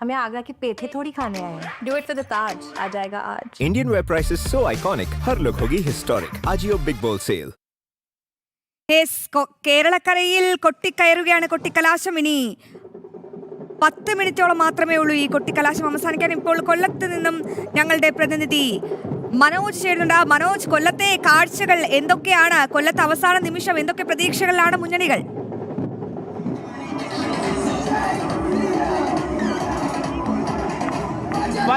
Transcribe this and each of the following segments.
हमें आगरा के पेठे थोड़ी खाने आए हैं do it for the Taj आ जाएगा आज Indian wear prices so iconic, हर look होगी historic. Ajio Big Bowl Sale. Yes കൊ- കേരളക്കരയിൽ കൊട്ടിക്കയറുകയാണ് കൊട്ടിക്കലാശം ഇനി പത്ത് മിനിറ്റോളം മാത്രമേ ഉള്ളൂ ഈ കൊട്ടിക്കലാശം അവസാനിക്കാൻ ഇപ്പോൾ കൊല്ലത്ത് നിന്നും ഞങ്ങളുടെ പ്രതിനിധി മനോജ് ചേരുന്നുണ്ട് ആ മനോജ് കൊല്ലത്തെ കാഴ്ചകൾ എന്തൊക്കെയാണ് കൊല്ലത്ത് അവസാന നിമിഷം എന്തൊക്കെ പ്രതീക്ഷകളിലാണ് മുന്നണികൾ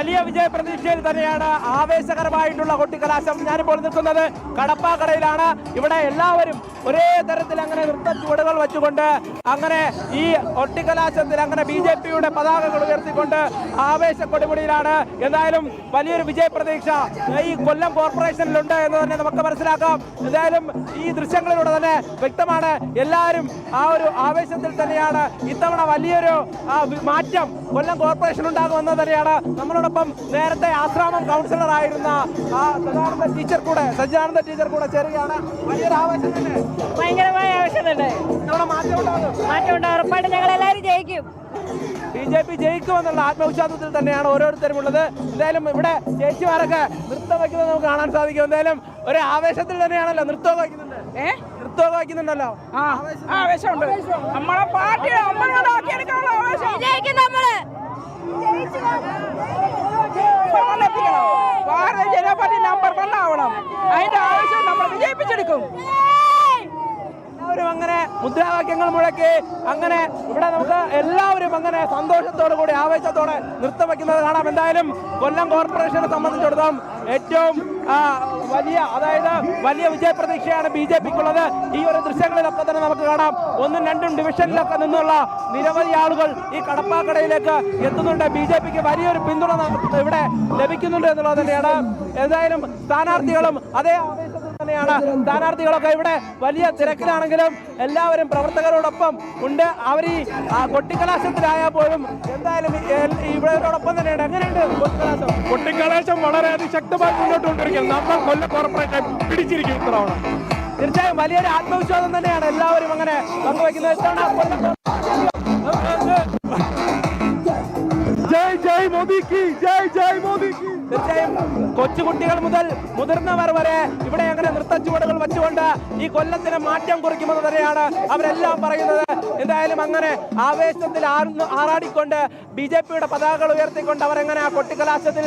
വലിയ വിജയ പ്രതീക്ഷയിൽ തന്നെയാണ് ആവേശകരമായിട്ടുള്ള കൊട്ടിക്കലാശം ഞാനിപ്പോൾ നിൽക്കുന്നത്. കടപ്പാക്കടയിലാണ്. ഇവിടെ എല്ലാവരും ഒരേ തരത്തിൽ അങ്ങനെ നൃത്ത ചുവടുകൾ വെച്ചുകൊണ്ട് അങ്ങനെ ഈ ഒട്ടിക്കലാശത്തിൽ അങ്ങനെ ബി ജെ പിയുടെ പതാകകൾ ഉയർത്തിക്കൊണ്ട് ആവേശ കൊടുമുടിയിലാണ് എന്തായാലും വലിയൊരു വിജയ പ്രതീക്ഷ ഈ കൊല്ലം കോർപ്പറേഷനിലുണ്ട് എന്ന് തന്നെ നമുക്ക് മനസ്സിലാക്കാം. എന്തായാലും ഈ ദൃശ്യങ്ങളിലൂടെ തന്നെ വ്യക്തമാണ് എല്ലാവരും ആ ഒരു ആവേശത്തിൽ തന്നെയാണ് ഇത്തവണ വലിയൊരു മാറ്റം കൊല്ലം കോർപ്പറേഷൻ ഉണ്ടാകുമെന്ന് തന്നെയാണ്. നമ്മളോടൊപ്പം നേരത്തെ ആശ്രാമം കൗൺസിലർ ആയിരുന്ന ആ സജാനന്ദ ടീച്ചർ കൂടെ സജ്ജാനന്ദ ടീച്ചർ കൂടെ ചേരുകയാണ്. വലിയൊരു ആവേശം തന്നെ. ഭയങ്കരമായ ആവശ്യമുണ്ട് മാറ്റം ഉണ്ടാവും ഉറപ്പായിട്ട് ഞങ്ങൾ എല്ലാവരും ജയിക്കും. ബി ജെ പി ജയിക്കുമെന്നുള്ള ആത്മവിശ്വാസത്തിൽ തന്നെയാണ് ഓരോരുത്തരും ഉള്ളത്. എന്തായാലും ഇവിടെ ചേച്ചിമാരൊക്കെ നൃത്തം വയ്ക്കുന്നത് നമുക്ക് കാണാൻ സാധിക്കും. എന്തായാലും ഒരു ആവേശത്തിൽ തന്നെയാണല്ലോ നൃത്തം വയ്ക്കുന്നുണ്ട്. നൃത്തം വയ്ക്കുന്നുണ്ടല്ലോ. ആവേശമുണ്ട്. നമ്മളെ party Bharatiya Janata party number one ആവണം. അതിന്റെ ആവശ്യം നമ്മൾ വിജയിപ്പിച്ചെടുക്കും. എല്ലാവരും അങ്ങനെ മുദ്രാവാക്യങ്ങൾ മുഴക്കി അങ്ങനെ ഇവിടെ നമുക്ക് എല്ലാവരും അങ്ങനെ സന്തോഷത്തോടു കൂടി ആവേശത്തോടെ നൃത്തം വയ്ക്കുന്നത് കാണാം. എന്തായാലും കൊല്ലം കോർപ്പറേഷനെ സംബന്ധിച്ചിടത്തോളം ഏറ്റവും വലിയ അതായത് വലിയ വിജയപ്രതീക്ഷയാണ് ബി ജെ പിക്കുള്ളത്. ഈ ഒരു ദൃശ്യങ്ങളിലൊക്കെ തന്നെ നമുക്ക് കാണാം. ഒന്നും രണ്ടും ഡിവിഷനിലൊക്കെ നിന്നുള്ള നിരവധി ആളുകൾ ഈ കടപ്പാക്കടയിലേക്ക് എത്തുന്നുണ്ട്. ബി ജെ പിക്ക് വലിയൊരു പിന്തുണ ഇവിടെ ലഭിക്കുന്നുണ്ട് എന്നുള്ളത് തന്നെയാണ്. എന്തായാലും സ്ഥാനാർത്ഥികളും അതേ തന്നെയാണ്. സ്ഥാനാർത്ഥികളൊക്കെ ഇവിടെ വലിയ തിരക്കിലാണെങ്കിലും എല്ലാവരും പ്രവർത്തകരോടൊപ്പം ഉണ്ട്. അവർ ഈ പോലും എന്തായാലും ഇവിടെയോടൊപ്പം ഇവരോടൊപ്പം തന്നെയുണ്ട്. എങ്ങനെയുണ്ട് കൊട്ടിക്കലാശം? കൊട്ടിക്കലാശം വളരെ അതിശക്തമായി മുന്നോട്ട് കൊണ്ടിരിക്കുന്നത് നമ്മൾ കൊല്ലം കോർപ്പറേറ്റ് പിടിച്ചിരിക്കും ഇത്തവണ. തീർച്ചയായും വലിയൊരു ആത്മവിശ്വാസം തന്നെയാണ് എല്ലാവരും അങ്ങനെ പങ്കുവയ്ക്കുന്നത്. ഇത്തവണ ജയ് മോദിക്ക് ജയ് ജയ് മോദിക്ക് തീർച്ചയായും കൊച്ചുകുട്ടികൾ മുതൽ മുതിർന്നവർ വരെ ഇവിടെ അങ്ങനെ നൃത്തച്ചുവടുകൾ വെച്ചുകൊണ്ട് ഈ കൊല്ലത്തിന് മാറ്റം കുറിക്കുമെന്ന് തന്നെയാണ് അവരെല്ലാം പറയുന്നത്. എന്തായാലും അങ്ങനെ ആവേശത്തിൽ ആറാടിക്കൊണ്ട് ബി ജെ പിയുടെ പതാകകൾ ഉയർത്തിക്കൊണ്ട് അവരെങ്ങനെ ആ കൊട്ടിക്കലാശത്തിൽ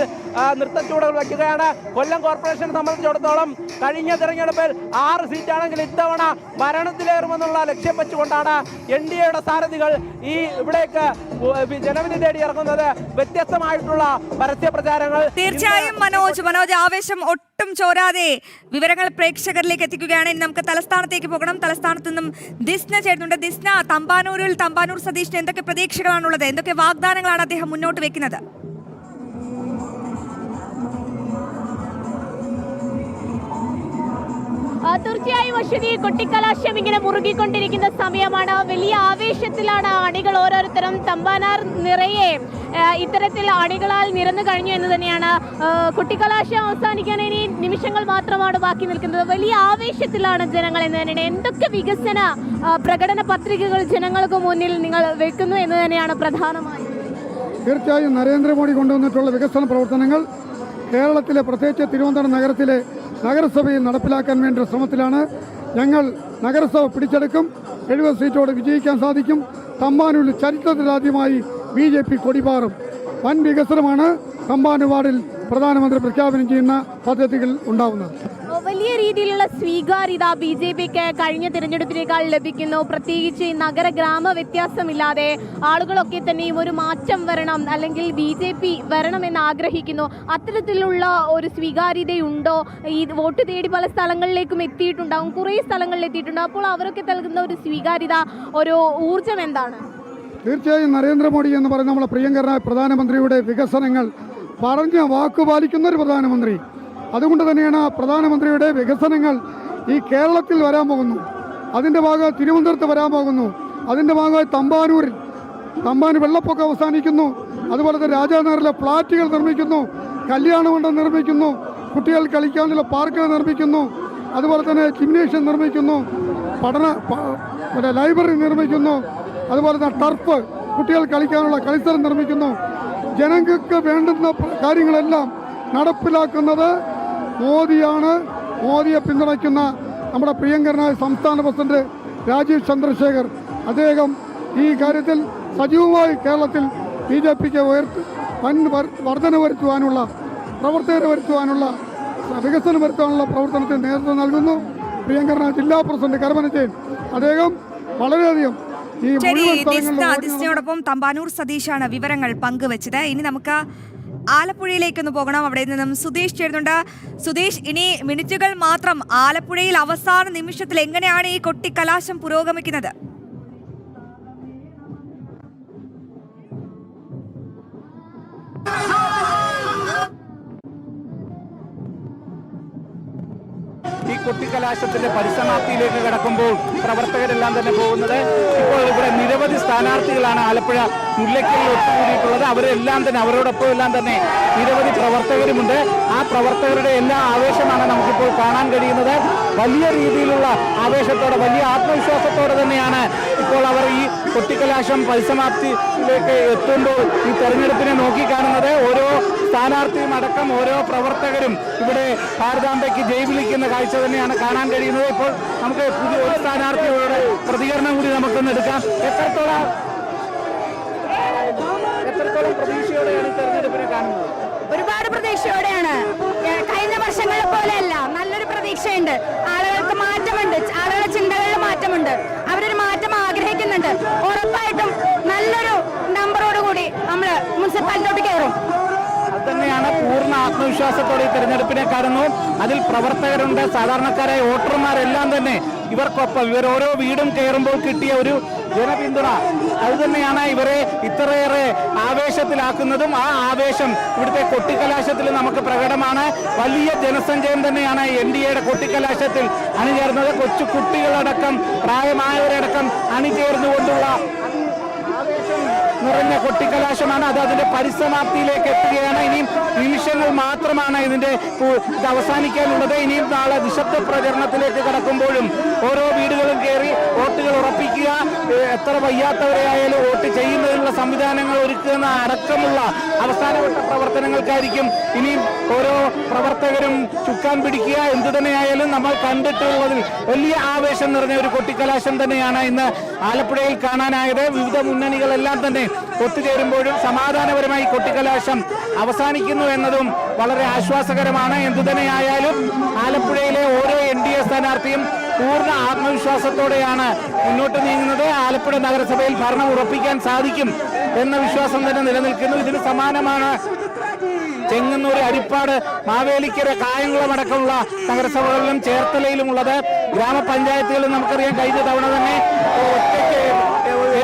നൃത്തച്ചൂടുകൾ വയ്ക്കുകയാണ്. കൊല്ലം കോർപ്പറേഷനെ സംബന്ധിച്ചിടത്തോളം കഴിഞ്ഞ തിരഞ്ഞെടുപ്പിൽ ആറ് സീറ്റാണെങ്കിൽ ഇത്തവണ ഭരണത്തിലേറുമെന്നുള്ള ലക്ഷ്യം വെച്ചുകൊണ്ടാണ് എൻ ഡി എയുടെ സാരഥികൾ ഈ ഇവിടേക്ക് ജനവിധി തേടി ഇറങ്ങുന്നത്. വ്യത്യസ്തമായിട്ടുള്ള പരസ്യ പ്രചാരങ്ങൾ. തീർച്ചയായും മനോജ് മനോജ് ആവേശം ഒട്ടും ചോരാതെ വിവരങ്ങൾ പ്രേക്ഷകരിലേക്ക് എത്തിക്കുകയാണ്. നമുക്ക് തലസ്ഥാനത്തേക്ക് പോകണം. തലസ്ഥാനത്ത് നിന്നും ദിസ്ന ചേരുന്നുണ്ട്. ദിസ്ന തമ്പാനൂരിൽ തമ്പാനൂർ സതീഷിന് എന്തൊക്കെ പ്രതീക്ഷകളാണുള്ളത്? എന്തൊക്കെ വാഗ്ദാനങ്ങളാണ് അദ്ദേഹം മുന്നോട്ട് വെക്കുന്നത്? തീർച്ചയായും അശ്വതി കൊട്ടിക്കലാശം ഇങ്ങനെ മുറുകിക്കൊണ്ടിരിക്കുന്ന സമയമാണ്. വലിയ ആവേശത്തിലാണ് അണികൾ ഓരോരുത്തരും തമ്പാനാർ നിറയെ ഇത്തരത്തിൽ അണികളാൽ നിരന്നു കഴിഞ്ഞു എന്ന് തന്നെയാണ്. കൊട്ടിക്കലാശം അവസാനിക്കാൻ ഇനി നിമിഷങ്ങൾ മാത്രമാണ് ബാക്കി നിൽക്കുന്നത്. വലിയ ആവേശത്തിലാണ് ജനങ്ങൾ എന്ന് തന്നെയാണ്. എന്തൊക്കെ വികസന പ്രകടന പത്രികകൾ ജനങ്ങൾക്ക് മുന്നിൽ നിങ്ങൾ വെക്കുന്നു എന്ന് തന്നെയാണ് പ്രധാനമായും. തീർച്ചയായും നരേന്ദ്രമോദി കൊണ്ടുവന്നിട്ടുള്ള വികസന പ്രവർത്തനങ്ങൾ കേരളത്തിലെ പ്രത്യേകിച്ച് തിരുവനന്തപുരം നഗരത്തിലെ നഗരസഭയിൽ നടപ്പിലാക്കാൻ വേണ്ട ശ്രമത്തിലാണ് ഞങ്ങൾ നഗരസഭ പിടിച്ചെടുക്കും. എഴുപത് സീറ്റോട് വിജയിക്കാൻ സാധിക്കും. തമ്പാനൂരിൽ ചരിത്രത്തിലാദ്യമായി ബി ജെ പി കൊടിപാറും. വൻ വികസനമാണ് തമ്പാനു വാർഡിൽ പ്രധാനമന്ത്രി പ്രഖ്യാപനം ചെയ്യുന്ന പദ്ധതികൾ ഉണ്ടാവുന്നത്. വലിയ രീതിയിലുള്ള സ്വീകാര്യത ബി ജെ പിക്ക് കഴിഞ്ഞ തിരഞ്ഞെടുപ്പിനേക്കാൾ ലഭിക്കുന്നു. പ്രത്യേകിച്ച് ഈ നഗര ഗ്രാമ വ്യത്യാസമില്ലാതെ ആളുകളൊക്കെ തന്നെയും ഒരു മാറ്റം വരണം അല്ലെങ്കിൽ ബി ജെ പി വരണമെന്ന് ആഗ്രഹിക്കുന്നു. അത്തരത്തിലുള്ള ഒരു സ്വീകാര്യതയുണ്ടോ? ഈ വോട്ട് തേടി പല സ്ഥലങ്ങളിലേക്കും എത്തിയിട്ടുണ്ടാവും. കുറേ സ്ഥലങ്ങളിൽ എത്തിയിട്ടുണ്ടാവും അപ്പോൾ അവരൊക്കെ നൽകുന്ന ഒരു സ്വീകാര്യത ഒരു ഊർജം എന്താണ്? തീർച്ചയായും നരേന്ദ്രമോദി എന്ന് പറയുന്ന നമ്മുടെ പ്രിയങ്കരനായ പ്രധാനമന്ത്രിയുടെ വികസനങ്ങൾ പറഞ്ഞ വാക്ക് പാലിക്കുന്ന ഒരു പ്രധാനമന്ത്രി. അതുകൊണ്ട് തന്നെയാണ് പ്രധാനമന്ത്രിയുടെ വികസനങ്ങൾ ഈ കേരളത്തിൽ വരാൻ പോകുന്നു. അതിന്റെ ഭാഗമായി തിരുവനന്തപുരത്ത് വരാൻ പോകുന്നു. അതിന്റെ ഭാഗമായി തമ്പാനൂരിൽ തമ്പാനൂർ വെള്ളപ്പൊക്കം അവസാനിക്കുന്നു. അതുപോലെ തന്നെ രാജാനഗറിലെ ഫ്ലാറ്റുകൾ നിർമ്മിക്കുന്നു. കല്യാണമണ്ഡം നിർമ്മിക്കുന്നു. കുട്ടികൾ കളിക്കാനുള്ള പാർക്കുകൾ നിർമ്മിക്കുന്നു. അതുപോലെ തന്നെ ജിംനേഷ്യം നിർമ്മിക്കുന്നു. പഠന പിന്നെ ലൈബ്രറി നിർമ്മിക്കുന്നു. അതുപോലെ തന്നെ ടർഫ് കുട്ടികൾ കളിക്കാനുള്ള കളിസ്ഥലം നിർമ്മിക്കുന്നു. ജനങ്ങൾക്ക് വേണ്ടുന്ന കാര്യങ്ങളെല്ലാം നടപ്പിലാക്കുന്നത് മോദിയാണ് മോദിയെ പിന്തുണയ്ക്കുന്ന നമ്മുടെ പ്രിയങ്കരനായ സംസ്ഥാന പ്രസിഡന്റ് രാജീവ് ചന്ദ്രശേഖർ. അദ്ദേഹം ഈ കാര്യത്തിൽ സജീവമായി കേരളത്തിൽ ബി ജെ പിക്ക് ഉയർത്തി വൻ വർ- വർധന വരുത്തുവാനുള്ള പ്രവർത്തകരെ വരുത്തുവാനുള്ള വികസനം വരുത്താനുള്ള പ്രവർത്തനത്തിന് നേതൃത്വം നൽകുന്നു. പ്രിയങ്കരനായ ജില്ലാ പ്രസിഡന്റ് കരമനജയൻ അദ്ദേഹം വളരെയധികം ഈ ശരി മുഴുവൻ ദിസ്ന സ്ഥലങ്ങളിലും ഓടി ദിസ്നയോടൊപ്പം തമ്പാനൂർ സതീഷാണ് വിവരങ്ങൾ പങ്കുവച്ചത്. ഇനി നമുക്ക് ആലപ്പുഴയിലേക്കൊന്ന് പോകണം. അവിടെ നിന്നും സുധീഷ് ചേരുന്നുണ്ട്. സുധീഷ് ഇനി മിനിറ്റുകൾ മാത്രം ആലപ്പുഴയിൽ അവസാന നിമിഷത്തിൽ എങ്ങനെയാണ് ഈ കൊട്ടിക്കലാശം പുരോഗമിക്കുന്നത്? കുട്ടിക്കലാശത്തിന്റെ പരിസമാപ്തിയിലേക്ക് കടക്കുമ്പോൾ പ്രവർത്തകരെല്ലാം തന്നെ പോകുന്നത് ഇപ്പോൾ ഇവിടെ നിരവധി സ്ഥാനാർത്ഥികളാണ് ആലപ്പുഴ മുല്ലയ്ക്കലിൽ ഒത്തുകൂടിയിട്ടുള്ളത്. അവരെല്ലാം തന്നെ അവരോടൊപ്പം എല്ലാം തന്നെ നിരവധി പ്രവർത്തകരുമുണ്ട്. ആ പ്രവർത്തകരുടെ എല്ലാ ആവേശമാണ് നമുക്കിപ്പോൾ കാണാൻ കഴിയുന്നത്. വലിയ രീതിയിലുള്ള ആവേശത്തോടെ വലിയ ആത്മവിശ്വാസത്തോടെ തന്നെയാണ് ഇപ്പോൾ അവർ ഈ കൊട്ടിക്കലാശം പരിസമാപ്തിയിലേക്ക് എത്തുമ്പോൾ ഈ തെരഞ്ഞെടുപ്പിനെ നോക്കിക്കാണുന്നത് ഓരോ സ്ഥാനാർത്ഥിയും അടക്കം ഓരോ പ്രവർത്തകരും ഇവിടെ ഭാരതാംബയ്ക്ക് ജയ് വിളിക്കുന്ന കാഴ്ച തന്നെയാണ് കാണാൻ കഴിയുന്നത്. ഇപ്പോൾ നമുക്ക് പുതിയ ഒരു സ്ഥാനാർത്ഥിയുടെ പ്രതികരണം കൂടി നമുക്കൊന്ന് എടുക്കാം. എത്രത്തോളം എത്രത്തോളം പ്രതീക്ഷയോടെയാണ് തെരഞ്ഞെടുപ്പിനെ കാണുന്നത്? ഒരുപാട് പ്രതീക്ഷയോടെയാണ്. കഴിഞ്ഞ വർഷങ്ങളെ പോലെയല്ല. നല്ലൊരു പ്രതീക്ഷയുണ്ട്. ആളുകൾക്ക് മാറ്റമുണ്ട്. ആളുകളുടെ ചിന്തകളിൽ മാറ്റമുണ്ട്. അവരൊരു മാറ്റം ആഗ്രഹിക്കുന്നുണ്ട്. ഉറപ്പായിട്ടും നല്ലൊരു നമ്പറോട് കൂടി നമ്മൾ മുനിസിപ്പാലിറ്റിയോട്ട് കയറും. തന്നെയാണ് പൂർണ ആത്മവിശ്വാസത്തോടെ ഈ തെരഞ്ഞെടുപ്പിനെ കാണുന്നു. അതിൽ പ്രവർത്തകരുണ്ട് സാധാരണക്കാരായ വോട്ടർമാരെല്ലാം തന്നെ. ഇവർക്കൊപ്പം ഇവർ ഓരോ വീടും കയറുമ്പോൾ കിട്ടിയ ഒരു ജനപിന്തുണ. അത് തന്നെയാണ് ഇവരെ ഇത്രയേറെ ആവേശത്തിലാക്കുന്നതും ആ ആവേശം ഇവിടുത്തെ കൊട്ടിക്കലാശത്തിൽ നമുക്ക് പ്രകടമാണ്. വലിയ ജനസഞ്ചയം തന്നെയാണ് എൻ ഡി എയുടെ കൊട്ടിക്കലാശത്തിൽ അണിചേർന്നത്. കൊച്ചു കുട്ടികളടക്കം പ്രായമായവരടക്കം അണിചേർന്നുകൊണ്ടുള്ള നിറഞ്ഞ കൊട്ടിക്കലാശമാണ് അത് അതിന്റെ പരിസമാപ്തിയിലേക്ക് എത്തുകയാണ്. ഇനിയും നിമിഷങ്ങൾ മാത്രമാണ് ഇതിന്റെ അവസാനിക്കാനുള്ളത്. ഇനിയും നാളെ നിശബ്ദ പ്രചരണത്തിലേക്ക് കടക്കുമ്പോഴും ഓരോ വീടുകളും കയറി വോട്ടുകൾ ഉറപ്പിക്കുക. എത്ര വയ്യാത്തവരെ ആയാലും വോട്ട് ചെയ്യുന്നതിനുള്ള സംവിധാനങ്ങൾ ഒരുക്കുന്ന അടക്കമുള്ള അവസാനവട്ട പ്രവർത്തനങ്ങൾക്കായിരിക്കും ഇനിയും ഓരോ പ്രവർത്തകരും ചുക്കാൻ പിടിക്കുക. എന്തു തന്നെയായാലും നമ്മൾ കണ്ടിട്ടുള്ളതിൽ വലിയ ആവേശം നിറഞ്ഞ ഒരു കൊട്ടിക്കലാശം തന്നെയാണ് ഇന്ന് ആലപ്പുഴയിൽ കാണാനായത്. വിവിധ മുന്നണികളെല്ലാം തന്നെ ഒത്തുചേരുമ്പോഴും സമാധാനപരമായി കൊട്ടിക്കലാശം അവസാനിക്കുന്നു എന്നതും വളരെ ആശ്വാസകരമാണ്. എന്തു തന്നെയായാലും ആലപ്പുഴയിലെ ഓരോ എൻ ഡി എ സ്ഥാനാർത്ഥിയും പൂർണ ആത്മവിശ്വാസത്തോടെയാണ് മുന്നോട്ട് നീങ്ങുന്നത്. ആലപ്പുഴ നഗരസഭയിൽ ഭരണം ഉറപ്പിക്കാൻ സാധിക്കും എന്ന വിശ്വാസം തന്നെ നിലനിൽക്കുന്നു. ഇതിന് സമാനമാണ് ചെങ്ങന്നൂർ അരിപ്പാട് മാവേലിക്കര കായംകുളം അടക്കമുള്ള നഗരസഭകളിലും ചേർത്തലയിലുമുള്ളത്. ഗ്രാമപഞ്ചായത്തുകളിൽ നമുക്കറിയാം കഴിഞ്ഞ തവണ തന്നെ ഒറ്റയ്ക്ക്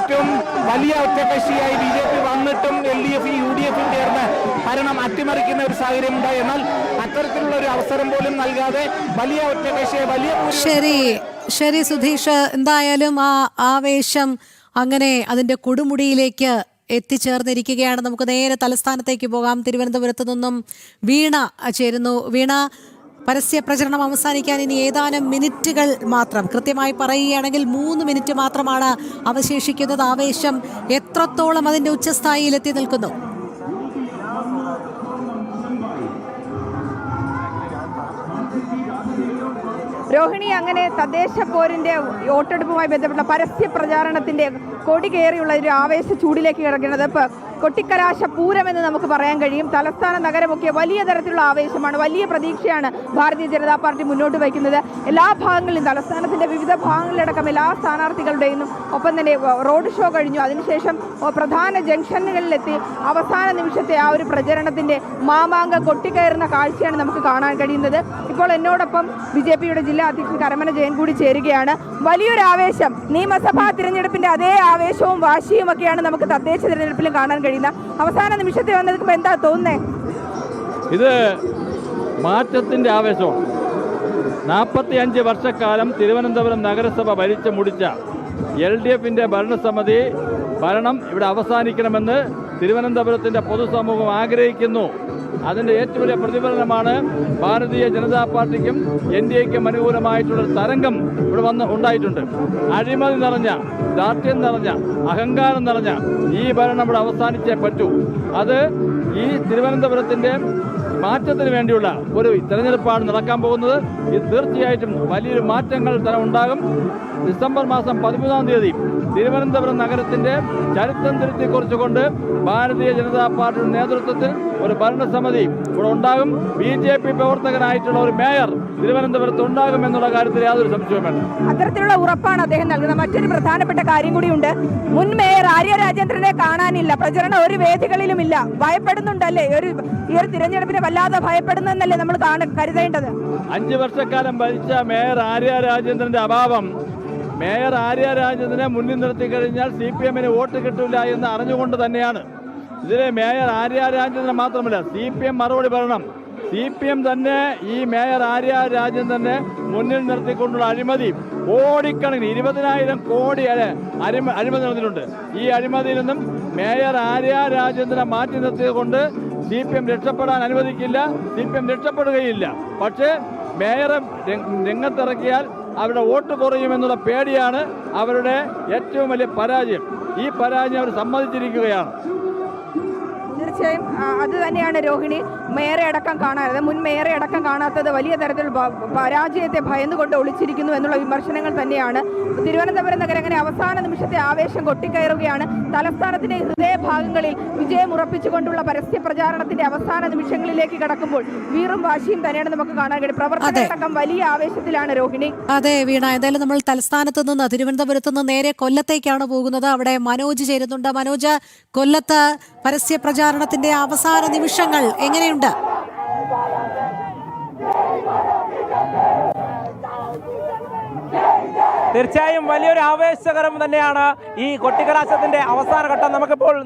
ഏറ്റവും വലിയ ഒറ്റക്കക്ഷിയായി ബി ജെ പി വന്നിട്ടും എൽ ഡി എഫും യു ഡി എഫും ചേർന്ന് ഭരണം അട്ടിമറിക്കുന്ന ഒരു സാഹചര്യം ഉണ്ടായി. എന്നാൽ അത്തരത്തിലുള്ള ഒരു അവസരം പോലും നൽകാതെ വലിയ ഒറ്റക്കക്ഷിയെ വലിയ ശരി ശരി സുധീഷ്. എന്തായാലും ആ ആവേശം അങ്ങനെ അതിന്റെ കൊടുമുടിയിലേക്ക് എത്തിച്ചേർന്നിരിക്കുകയാണ്. നമുക്ക് നേരെ തലസ്ഥാനത്തേക്ക് പോകാം. തിരുവനന്തപുരത്ത് നിന്നും വീണ ചേരുന്നു. വീണ പരസ്യ പ്രചരണം അവസാനിക്കാൻ ഇനി ഏതാനും മിനിറ്റുകൾ മാത്രം. കൃത്യമായി പറയുകയാണെങ്കിൽ മൂന്ന് മിനിറ്റ് മാത്രമാണ് അവശേഷിക്കുന്നത്. ആവേശം എത്രത്തോളം അതിന്റെ ഉച്ചസ്ഥായിയിൽ എത്തി നിൽക്കുന്നു? രോഹിണി അങ്ങനെ തദ്ദേശ പോരിന്റെ വോട്ടെടുപ്പുമായി ബന്ധപ്പെട്ട പരസ്യ പ്രചാരണത്തിന്റെ കൊടി കയറിയുള്ള ഒരു ആവേശ ചൂടിലേക്ക് കിടക്കുന്നത്. ഇപ്പൊ കൊട്ടിക്കലാശ പൂരം എന്ന് നമുക്ക് പറയാൻ കഴിയും. തലസ്ഥാന നഗരമൊക്കെ വലിയ തരത്തിലുള്ള ആവേശമാണ് വലിയ പ്രതീക്ഷയാണ് ഭാരതീയ ജനതാ പാർട്ടി മുന്നോട്ട് വയ്ക്കുന്നത്. എല്ലാ ഭാഗങ്ങളിലും തലസ്ഥാനത്തിന്റെ വിവിധ ഭാഗങ്ങളിലടക്കം എല്ലാ സ്ഥാനാർത്ഥികളുടെയും ഒപ്പം തന്നെ റോഡ് ഷോ കഴിഞ്ഞു. അതിനുശേഷം പ്രധാന ജംഗ്ഷനുകളിലെത്തി അവസാന നിമിഷത്തെ ആ ഒരു പ്രചരണത്തിന്റെ മാമാങ്ക കൊട്ടിക്കയറുന്ന കാഴ്ചയാണ് നമുക്ക് കാണാൻ കഴിയുന്നത്. ഇപ്പോൾ എന്നോടൊപ്പം ബി ജെ പിയുടെ ജില്ലാ അധ്യക്ഷൻ കരമന ജയൻ കൂടി ചേരുകയാണ്. വലിയൊരു ആവേശം. നിയമസഭാ തിരഞ്ഞെടുപ്പിന്റെ അതേ ആവേശവും വാശിയും ഒക്കെയാണ് നമുക്ക് തദ്ദേശ തിരഞ്ഞെടുപ്പിലും കാണാൻ കഴിയുന്ന. അവസാന നിമിഷത്തിൽ വന്നതിന് എന്താ തോന്നുന്നേ? ഇത് മാറ്റത്തിന്റെ ആവേശമാണ്. നാൽപ്പത്തി അഞ്ച് വർഷക്കാലം തിരുവനന്തപുരം നഗരസഭ ഭരിച്ചു മുടിച്ച എൽ ഡി എഫിന്റെ ഭരണസമിതി ഭരണം ഇവിടെ അവസാനിക്കണമെന്ന് തിരുവനന്തപുരത്തിന്റെ പൊതുസമൂഹം ആഗ്രഹിക്കുന്നു. അതിന്റെ ഏറ്റവും വലിയ പ്രതിഫലനമാണ് ഭാരതീയ ജനതാ പാർട്ടിക്കും എൻ ഡി എക്കും അനുകൂലമായിട്ടുള്ള തരംഗം ഇവിടെ വന്ന് ഉണ്ടായിട്ടുണ്ട്. അഴിമതി നിറഞ്ഞ ദാർഢ്യം നിറഞ്ഞ അഹങ്കാരം നിറഞ്ഞ ഈ ഭരണം ഇവിടെ അവസാനിച്ചേ പറ്റൂ. അത് ഈ തിരുവനന്തപുരത്തിന്റെ മാറ്റത്തിന് വേണ്ടിയുള്ള ഒരു തെരഞ്ഞെടുപ്പാണ് നടക്കാൻ പോകുന്നത്. ഇത് തീർച്ചയായിട്ടും വലിയൊരു മാറ്റങ്ങൾ തന്നെ ഉണ്ടാകും. ഡിസംബർ മാസം പതിമൂന്നാം തീയതി തിരുവനന്തപുരം നഗരത്തിന്റെ ചരിത്രം തിരുത്തിക്കുറിച്ചുകൊണ്ട് ഭാരതീയ ജനതാ പാർട്ടിയുടെ നേതൃത്വത്തിൽ ഒരു ഭരണസമിതി ഇവിടെ ഉണ്ടാകും. ബി ജെ പി പ്രവർത്തകനായിട്ടുള്ള ഒരു മേയർ തിരുവനന്തപുരത്ത് ഉണ്ടാകും എന്നുള്ള കാര്യത്തിൽ യാതൊരു സംശയവുമില്ല. വേണ്ട അത്തരത്തിലുള്ള ഉറപ്പാണ് അദ്ദേഹം നൽകുന്നത്. മറ്റൊരു പ്രധാനപ്പെട്ട കാര്യം കൂടിയുണ്ട്. മുൻ മേയർ ആര്യ രാജേന്ദ്രനെ കാണാനില്ല. പ്രചരണം ഒരു വേദികളിലും ഇല്ല. ഭയപ്പെടുന്നുണ്ടല്ലേ? ഒരു ഈ ഒരു തിരഞ്ഞെടുപ്പിനെ വല്ലാതെ ഭയപ്പെടുന്നതെന്നല്ലേ നമ്മൾ കരുതേണ്ടത്. അഞ്ചു വർഷക്കാലം ഭരിച്ച മേയർ ആര്യ രാജേന്ദ്രന്റെ അഭാവം. മേയർ ആര്യ രാജേന്ദ്രനെ മുന്നിൽ നിർത്തി കഴിഞ്ഞാൽ സി പി എമ്മിന് വോട്ട് കിട്ടില്ല എന്ന് അറിഞ്ഞുകൊണ്ട് തന്നെയാണ്. ഇതിലെ മേയർ ആര്യ രാജേന്ദ്രൻ മാത്രമല്ല സി പി എം മറുപടി പറയണം. സി പി എം തന്നെ ഈ മേയർ ആര്യ രാജേന്ദ്രനെ മുന്നിൽ നിർത്തിക്കൊണ്ടുള്ള അഴിമതി കോടിക്കണക്കിന് ഇരുപതിനായിരം കോടി അല്ലെ അഴിമ അഴിമതി നടന്നിട്ടുണ്ട്. ഈ അഴിമതിയിൽ നിന്നും മേയർ ആര്യ രാജേന്ദ്രനെ മാറ്റി നിർത്തിയത് കൊണ്ട് സി പി എം രക്ഷപ്പെടാൻ അനുവദിക്കില്ല സി പി എം രക്ഷപ്പെടുകയില്ല. പക്ഷേ മേയറെ രംഗ- രംഗത്തിറക്കിയാൽ അവരുടെ വോട്ട് കുറയുമെന്നുള്ള പേടിയാണ് അവരുടെ ഏറ്റവും വലിയ പരാജയം. ഈ പരാജയം അവർ സമ്മതിച്ചിരിക്കുകയാണ്. തീർച്ചയായും അത് തന്നെയാണ് രോഹിണി മേയറെ അടക്കം കാണാതെ മുൻ മേയറെ അടക്കം കാണാത്തത് വലിയ തരത്തിൽ പരാജയത്തെ ഭയന്നുകൊണ്ട് ഒളിച്ചിരിക്കുന്നു എന്നുള്ള വിമർശനങ്ങൾ തന്നെയാണ്. തിരുവനന്തപുരം നഗരം അങ്ങനെ അവസാന നിമിഷത്തെ ആവേശം കൊട്ടിക്കയറുകയാണ്. തലസ്ഥാനത്തിന്റെ ഹൃദയഭാഗങ്ങളിൽ വിജയം ഉറപ്പിച്ചുകൊണ്ടുള്ള പരസ്യ പ്രചാരണത്തിന്റെ അവസാന നിമിഷങ്ങളിലേക്ക് കടക്കുമ്പോൾ വീറും വാശിയും തന്നെയാണ് നമുക്ക് കാണാൻ കഴിയും പ്രവർത്തനം വലിയ ആവേശത്തിലാണ് രോഹിണി. അതെ വീണ. ഏതായാലും നമ്മൾ തലസ്ഥാനത്ത് നിന്ന് തിരുവനന്തപുരത്ത് നിന്ന് നേരെ കൊല്ലത്തേക്കാണ് പോകുന്നത്. അവിടെ മനോജ് ചേരുന്നുണ്ട്. മനോജ് കൊല്ലത്ത് പരസ്യ പ്രചാരണത്തിന്റെ അവസാന നിമിഷങ്ങൾ എങ്ങനെയുണ്ട്? തീർച്ചയായും വലിയൊരു ആവേശകരം തന്നെയാണ് ഈ കൊട്ടിക്കലാശത്തിന്റെ അവസാന ഘട്ടം നമുക്കിപ്പോൾ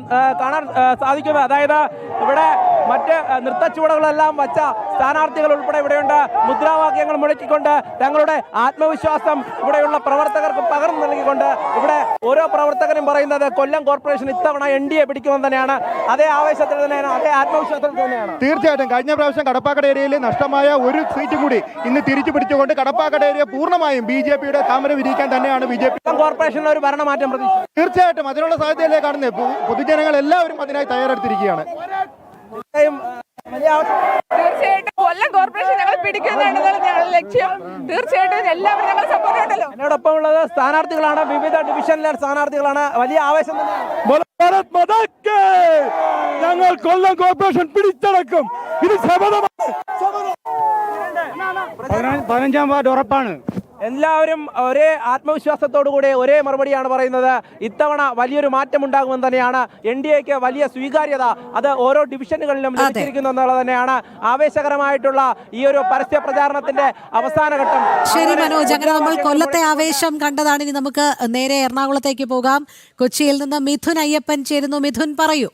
കാണാൻ സാധിക്കുന്നത്. അതായത് ഇവിടെ മറ്റ് നൃത്ത നൃത്തച്ചുവടുകളെല്ലാം വച്ച സ്ഥാനാർത്ഥികൾ ഉൾപ്പെടെ ഇവിടെയുണ്ട്. മുദ്രാവാക്യങ്ങൾ മുഴക്കിക്കൊണ്ട് തങ്ങളുടെ ആത്മവിശ്വാസം ഇവിടെയുള്ള പ്രവർത്തകർക്ക് പകർന്നു നൽകിക്കൊണ്ട് ഇവിടെ ഓരോ പ്രവർത്തകരും പറയുന്നത് കൊല്ലം കോർപ്പറേഷൻ ഇത്തവണ എൻ ഡി എ പിടിക്കുമെന്ന് തന്നെയാണ്. അതേ ആവേശത്തിൽ തന്നെയാണ് അതേ ആത്മവിശ്വാസത്തിൽ തന്നെയാണ്. തീർച്ചയായിട്ടും കഴിഞ്ഞ പ്രാവശ്യം കടപ്പാക്കട ഏരിയയിൽ നഷ്ടമായ ഒരു സീറ്റ് കൂടി ഇന്ന് തിരിച്ചു പിടിച്ചുകൊണ്ട് കടപ്പാക്കട ഏരിയ പൂർണമായും ബി ജെ പിയുടെ താമര വിരിയിക്കാൻ തന്നെയാണ് ബി ജെ പി. കോർപ്പറേഷനിൽ ഒരു ഭരണമാറ്റം തീർച്ചയായിട്ടും അതിനുള്ള സാധ്യതയല്ലേ കാണുന്നത്. പൊതുജനങ്ങൾ എല്ലാവരും അതിനായി തയ്യാറെടുത്തിരിക്കുകയാണ്. തീർച്ചയായിട്ടും കൊല്ലം കോർപ്പറേഷൻ ഞങ്ങൾ പിടിക്കുന്നതാണ് ഞങ്ങളുടെ ലക്ഷ്യം. തീർച്ചയായിട്ടും എല്ലാവരും ഞങ്ങൾ സപ്പോർട്ട് ഉണ്ടല്ലോ എന്നോടൊപ്പം ഉള്ളത് സ്ഥാനാർത്ഥികളാണ് വിവിധ ഡിവിഷനിലെ സ്ഥാനാർത്ഥികളാണ്. വലിയ ആവേശം തന്നെയാണ്. ഞങ്ങൾ കൊല്ലം കോർപ്പറേഷൻ പിടിച്ചടക്കും. ഇത് ശബദമാണ് പതിനഞ്ചാം വാർഡ് ഉറപ്പാണ്. എല്ലാവരും ഒരേ ആത്മവിശ്വാസത്തോടു കൂടെ ഒരേ മറുപടിയാണ് പറയുന്നത്. ഇത്തവണ വലിയൊരു മാറ്റം ഉണ്ടാകുമെന്ന് തന്നെയാണ് എൻ ഡി എക്ക് വലിയ സ്വീകാര്യത. അത് ഓരോ ഡിവിഷനുകളിലും ലഭിച്ചിരിക്കുന്നു എന്നുള്ളത് തന്നെയാണ് ആവേശകരമായിട്ടുള്ള ഈ ഒരു പരസ്യ പ്രചാരണത്തിന്റെ അവസാന ഘട്ടം. ശരി മനോജ്. അങ്ങനെ നമ്മൾ കൊല്ലത്തെ ആവേശം കണ്ടതാണ്. ഇനി നമുക്ക് നേരെ എറണാകുളത്തേക്ക് പോകാം. കൊച്ചിയിൽ നിന്ന് മിഥുൻ അയ്യപ്പൻ ചേരുന്നു. മിഥുൻ പറയൂ.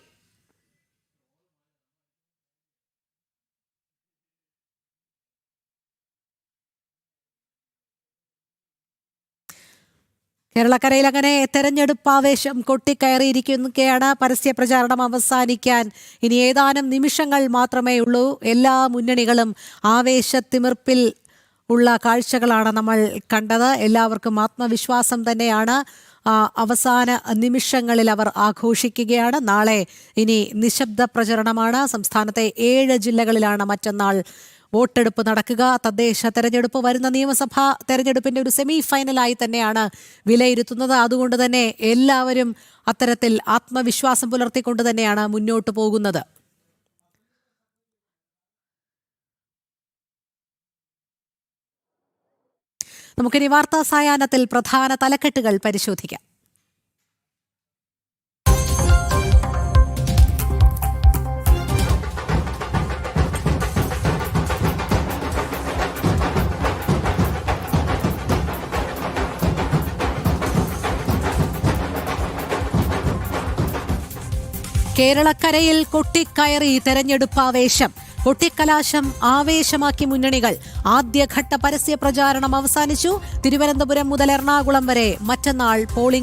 കേരളക്കരയിൽ അങ്ങനെ തെരഞ്ഞെടുപ്പ് ആവേശം കൊട്ടിക്കയറിയിരിക്കുകയാണ്. പരസ്യ പ്രചാരണം അവസാനിക്കാൻ ഇനി ഏതാനും നിമിഷങ്ങൾ മാത്രമേ ഉള്ളൂ. എല്ലാ മുന്നണികളും ആവേശത്തിമിർപ്പിൽ ഉള്ള കാഴ്ചകളാണ് നമ്മൾ കണ്ടത്. എല്ലാവർക്കും ആത്മവിശ്വാസം തന്നെയാണ്. അവസാന നിമിഷങ്ങളിൽ അവർ ആഘോഷിക്കുകയാണ്. നാളെ ഇനി നിശബ്ദ പ്രചരണമാണ്. സംസ്ഥാനത്തെ ഏഴ് ജില്ലകളിലാണ് മറ്റന്നാൾ വോട്ടെടുപ്പ് നടക്കുക തദ്ദേശ തെരഞ്ഞെടുപ്പ് വരുന്ന നിയമസഭാ തെരഞ്ഞെടുപ്പിന്റെ ഒരു സെമി ഫൈനലായി തന്നെയാണ് വിലയിരുത്തുന്നത്. അതുകൊണ്ട് തന്നെ എല്ലാവരും അത്തരത്തിൽ ആത്മവിശ്വാസം പുലർത്തിക്കൊണ്ട് തന്നെയാണ് മുന്നോട്ട് പോകുന്നത്. നമുക്കിനി വാർത്താ സായാഹ്നത്തിൽ പ്രധാന തലക്കെട്ടുകൾ പരിശോധിക്കാം. കേരളക്കരയിൽ കൊട്ടിക്കയറി തെരഞ്ഞെടുപ്പ് ആവേശം കൊട്ടിക്കലാശം ആവേശമാക്കി മുന്നണികൾ. ആദ്യഘട്ട പരസ്യ പ്രചാരണം അവസാനിച്ചു. തിരുവനന്തപുരം മുതൽ എറണാകുളം വരെ മറ്റന്നാൾ പോളിംഗ്